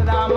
Ram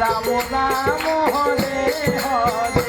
Ram Ram Hare Hare